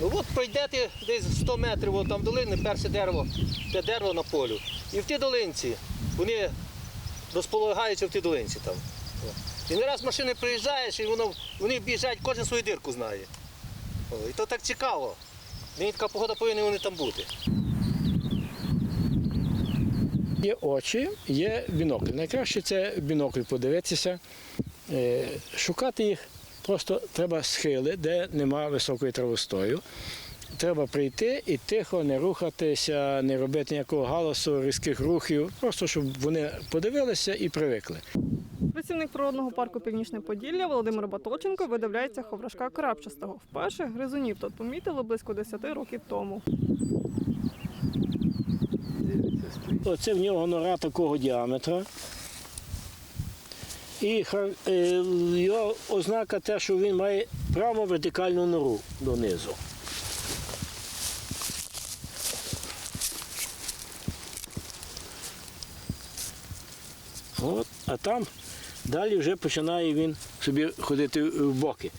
Ну от пройдете десь 100 метрів, от там долини, перше дерево, те дерево на полю. І в тій долинці вони розполагаються в тій долинці там. І не раз машини приїжджаєш, і воно, вони біжать, кожен свою дирку знає. І то так цікаво. Мені така погода повинна вони там бути. Є очі, є бінокль. Найкраще це бінокль подивитися, Е, шукати їх просто треба схили, де нема високої травостою. Треба прийти і тихо не рухатися, не робити ніякого галасу, різких рухів, просто щоб вони подивилися і привикли. Працівник природного парку Північне Поділля Володимир Баточенко видивляється ховрашка крапчастого. Вперше гризунів тут помітили близько 10 років тому. Оце в нього нора такого діаметра. І е, його ознака те, що він має прямо вертикальну нору донизу. От, а там далі вже починає він собі ходити в боки.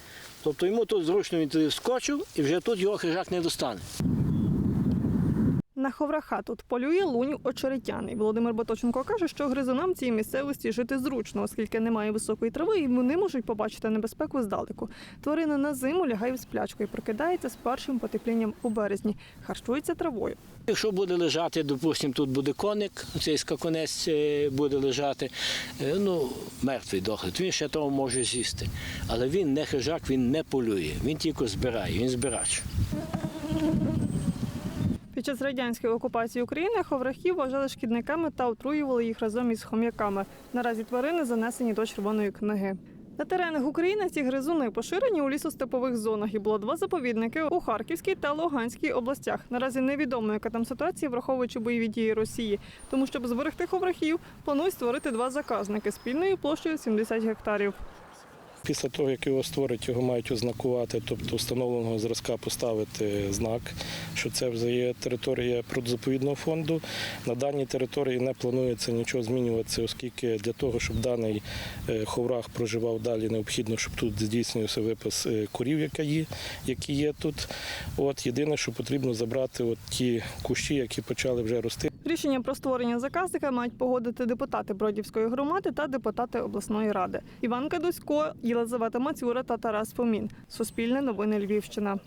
Тобто йому тут зручно він туди вскочив і вже тут його хижак не достане. На ховраха тут полює лунь очеретяний. Володимир Баточенко каже, що гризунам цій місцевості жити зручно, оскільки немає високої трави, і вони можуть побачити небезпеку здалеку. Тварина на зиму лягає в сплячку і прокидається з першим потеплінням у березні. Харчується травою. Якщо буде лежати, допустимо, тут буде коник, цей скакунець е, буде лежати, е, ну, мертвий дохлий, він ще того може з'їсти. Але він не хижак, він не полює, він тільки збирає, він збирач. Під час радянської окупації України ховрахів вважали шкідниками та отруювали їх разом із хом'яками. Наразі тварини занесені до червоної книги. На теренах України ці гризуни поширені у лісостепових зонах і було два заповідники у Харківській та Луганській областях. Наразі невідомо, яка там ситуація, враховуючи бойові дії Росії. Тому, щоб зберегти ховрахів, планують створити два заказники спільною площею 70 гектарів. Після того, як його створять, його мають ознакувати, тобто встановленого зразка поставити знак, що це вже є територія природозаповідного фонду. На даній території не планується нічого змінюватися, оскільки для того, щоб даний е, ховрах проживав далі, необхідно, щоб тут здійснювався випис е, курів, які є, тут. От єдине, що потрібно забрати от ті кущі, які почали вже рости. Рішення про створення заказника мають погодити депутати Бродівської громади та депутати обласної ради. Іван Кадусько, Єлизавета Мацюра та Тарас Фомін. Суспільне новини Львівщина.